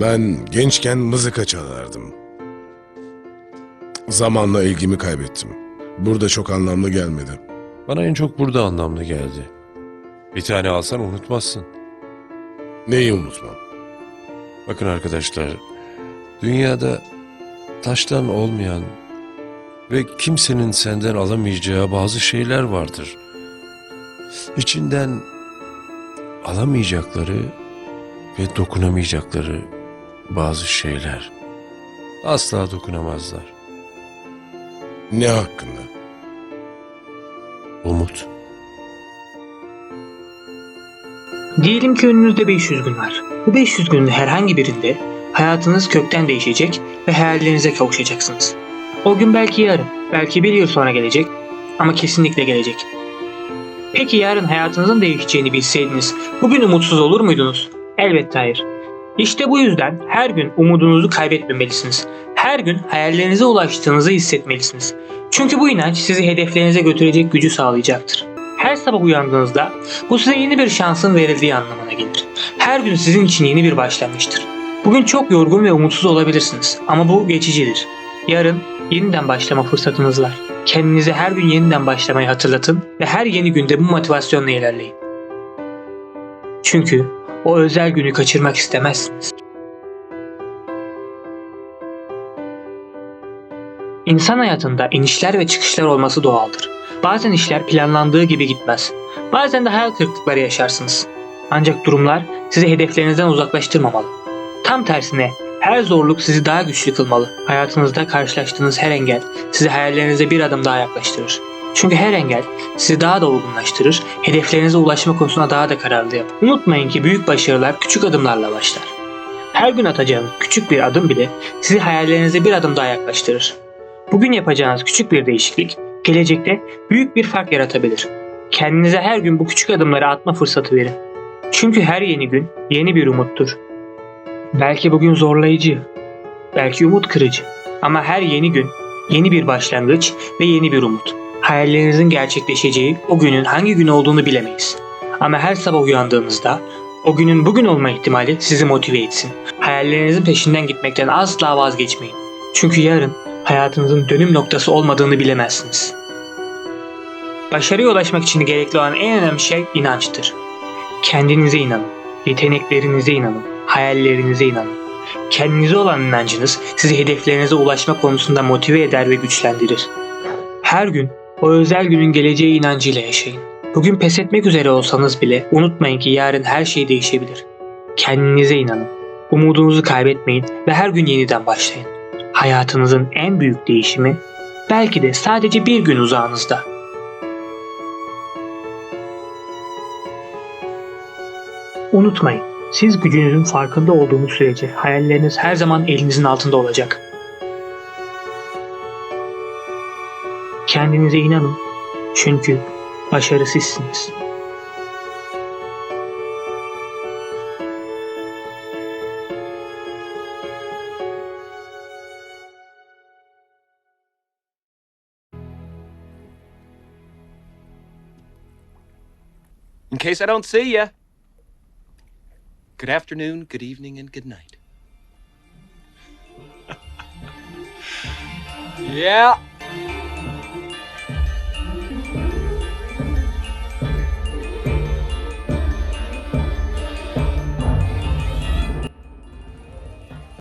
Ben gençken mızıka çalardım. Zamanla ilgimi kaybettim. Burada çok anlamlı gelmedi. Bana en çok burada anlamlı geldi. Bir tane alsan unutmazsın. Neyi unutmam? Bakın arkadaşlar, dünyada taştan olmayan ve kimsenin senden alamayacağı bazı şeyler vardır. İçinden alamayacakları ve dokunamayacakları bazı şeyler. Asla dokunamazlar. Ne hakkında? Umut. Diyelim ki önünüzde 500 gün var. Bu 500 günün herhangi birinde hayatınız kökten değişecek ve hayallerinize kavuşacaksınız. O gün belki yarın, belki bir yıl sonra gelecek ama kesinlikle gelecek. Peki yarın hayatınızın değişeceğini bilseydiniz bugün umutsuz olur muydunuz? Elbette hayır. İşte bu yüzden her gün umudunuzu kaybetmemelisiniz. Her gün hayallerinize ulaştığınızı hissetmelisiniz. Çünkü bu inanç sizi hedeflerinize götürecek gücü sağlayacaktır. Her sabah uyandığınızda bu size yeni bir şansın verildiği anlamına gelir. Her gün sizin için yeni bir başlangıçtır. Bugün çok yorgun ve umutsuz olabilirsiniz ama bu geçicidir. Yarın yeniden başlama fırsatınız var. Kendinize her gün yeniden başlamayı hatırlatın ve her yeni günde bu motivasyonla ilerleyin. Çünkü o özel günü kaçırmak istemezsiniz. İnsan hayatında inişler ve çıkışlar olması doğaldır. Bazen işler planlandığı gibi gitmez. Bazen de hayal kırıklıkları yaşarsınız. Ancak durumlar sizi hedeflerinizden uzaklaştırmamalı. Tam tersine her zorluk sizi daha güçlü kılmalı. Hayatınızda karşılaştığınız her engel sizi hayallerinize bir adım daha yaklaştırır. Çünkü her engel sizi daha da olgunlaştırır, hedeflerinize ulaşma konusunda daha da kararlı yapar. Unutmayın ki büyük başarılar küçük adımlarla başlar. Her gün atacağınız küçük bir adım bile sizi hayallerinize bir adım daha yaklaştırır. Bugün yapacağınız küçük bir değişiklik gelecekte büyük bir fark yaratabilir. Kendinize her gün bu küçük adımları atma fırsatı verin. Çünkü her yeni gün yeni bir umuttur. Belki bugün zorlayıcı, belki umut kırıcı ama her yeni gün yeni bir başlangıç ve yeni bir umut. Hayallerinizin gerçekleşeceği o günün hangi gün olduğunu bilemeyiz. Ama her sabah uyandığınızda o günün bugün olma ihtimali sizi motive etsin. Hayallerinizin peşinden gitmekten asla vazgeçmeyin. Çünkü yarın hayatınızın dönüm noktası olmadığını bilemezsiniz. Başarıya ulaşmak için gerekli olan en önemli şey inançtır. Kendinize inanın, yeteneklerinize inanın, hayallerinize inanın. Kendinize olan inancınız sizi hedeflerinize ulaşma konusunda motive eder ve güçlendirir. Her gün o özel günün geleceği inancıyla yaşayın. Bugün pes etmek üzere olsanız bile unutmayın ki yarın her şey değişebilir. Kendinize inanın. Umudunuzu kaybetmeyin ve her gün yeniden başlayın. Hayatınızın en büyük değişimi belki de sadece bir gün uzağınızda. Unutmayın, siz gücünüzün farkında olduğunuz sürece hayalleriniz her zaman elinizin altında olacak. Kendinize inanın. Çünkü başarı sizsiniz. In case I don't see ya. Good afternoon, good evening, and good night. yeah,